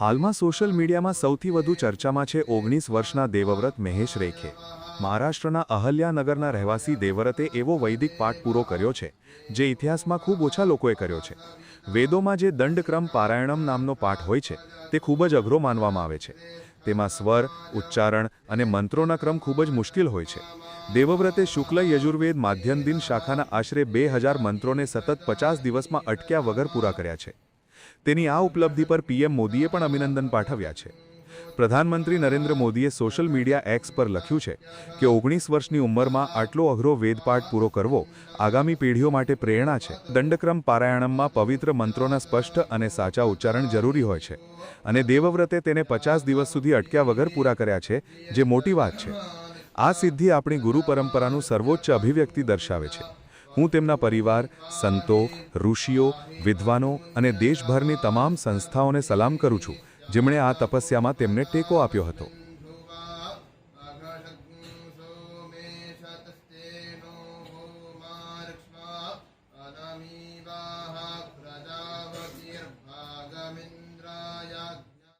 હાલમાં સોશિયલ મીડિયામાં સૌથી વધુ ચર્ચામાં છે ઓગણીસ વર્ષના દેવવ્રત મહેશ રેખે. મહારાષ્ટ્રના અહલ્યાનગરના રહેવાસી દેવવ્રતે એવો વૈદિક પાઠ પૂરો કર્યો છે, જે ઇતિહાસમાં ખૂબ ઓછા લોકોએ કર્યો છે. વેદોમાં જે દંડક્રમ પારાયણમ નામનો પાઠ હોય છે, તે ખૂબ જ અઘરો માનવામાં આવે છે. તેમાં સ્વર, ઉચ્ચારણ અને મંત્રોના ક્રમ ખૂબ જ મુશ્કેલ હોય છે. દેવવ્રતે શુક્લ યજુર્વેદ માધ્યમ દિન શાખાના આશરે બે હજાર મંત્રોને સતત પચાસ દિવસમાં અટક્યા વગર પૂરા કર્યા છે. તેની આ ઉપલબ્ધિ પર પીએમ મોદીએ પણ અભિનંદન પાઠવ્યા છે. પ્રધાનમંત્રી નરેન્દ્ર મોદીએ સોશિયલ મીડિયા એક્સ પર લખ્યું છે કે ઓગણીસ વર્ષની ઉંમરમાં આટલો અઘરો વેદપાઠ પૂરો કરવો આગામી પેઢીઓ માટે પ્રેરણા છે. દંડક્રમ પારાયણમમાં પવિત્ર મંત્રોના સ્પષ્ટ અને સાચા ઉચ્ચારણ જરૂરી હોય છે અને દેવવ્રતે તેને પચાસ દિવસ સુધી અટક્યા વગર પૂરા કર્યા છે, જે મોટી વાત છે. આ સિદ્ધિ આપણી ગુરુ પરંપરાનું સર્વોચ્ચ અભિવ્યક્તિ દર્શાવે છે. હું તેમના પરિવાર, સંતો, ઋષિઓ, વિદ્વાનો અને દેશભરની તમામ સંસ્થાઓને સલામ કરું છું, જેમણે આ તપસ્યામાં તેમને ટેકો આપ્યો હતો.